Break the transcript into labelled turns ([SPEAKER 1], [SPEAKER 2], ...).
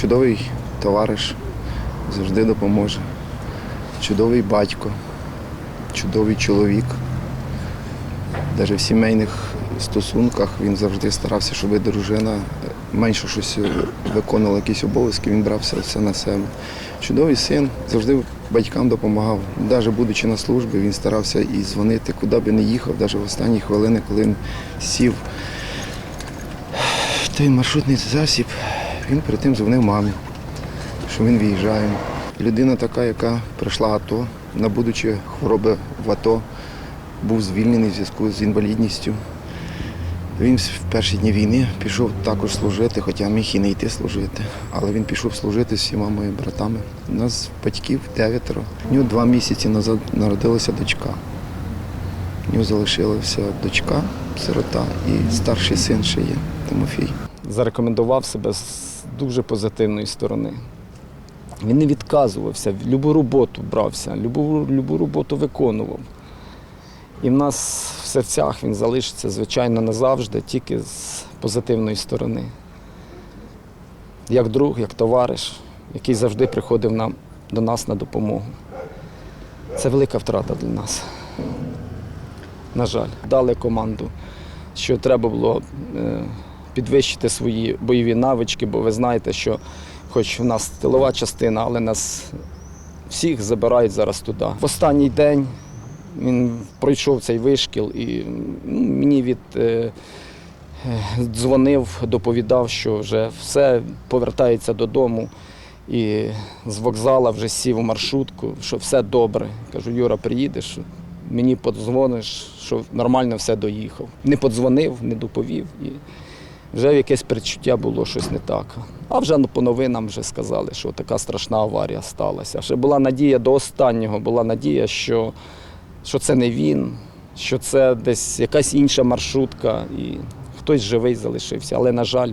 [SPEAKER 1] Чудовий товариш, завжди допоможе. Чудовий батько, чудовий чоловік. Навіть в сімейних стосунках він завжди старався, щоб дружина менше щось виконувала якісь обов'язки, він брався все на себе. Чудовий син, завжди батькам допомагав. Навіть будучи на службі, він старався і дзвонити, куди би не їхав, навіть в останні хвилини, коли він сів той маршрутний засіб, він перед тим дзвонив мамі, що він виїжджає. Людина така, яка пройшла АТО, набудучи хвороби в АТО, був звільнений в зв'язку з інвалідністю. Він в перші дні війни пішов також служити, хоча міг і не йти служити. Але він пішов служити з всіма моїми братами. У нас батьків дев'ятеро. У нього два місяці назад народилася дочка. У нього залишилася дочка, сирота, і старший син ще є Тимофій.
[SPEAKER 2] Зарекомендував себе з дуже позитивної сторони. Він не відказувався, любу роботу брався, любу, любу роботу виконував. І в нас в серцях він залишиться, звичайно, назавжди, тільки з позитивної сторони. Як друг, як товариш, який завжди приходив нам, до нас на допомогу. Це велика втрата для нас. На жаль, дали команду, що треба було е, підвищити свої бойові навички, бо ви знаєте, що хоч в нас тилова частина, але нас всіх забирають зараз туди. В останній день він пройшов цей вишкіл і ну, мені від. е, е, Дзвонив, доповідав, що вже все повертається додому. І з вокзала вже сів у маршрутку, що все добре. Кажу, Юра, приїдеш, мені подзвониш, що нормально все доїхав. Не подзвонив, не доповів. І вже якесь передчуття було щось не так. А вже ну, по новинам вже сказали, що така страшна аварія сталася. Ще була надія до останнього, була надія, що, що це не він, що це десь якась інша маршрутка, і хтось живий залишився. Але, на жаль,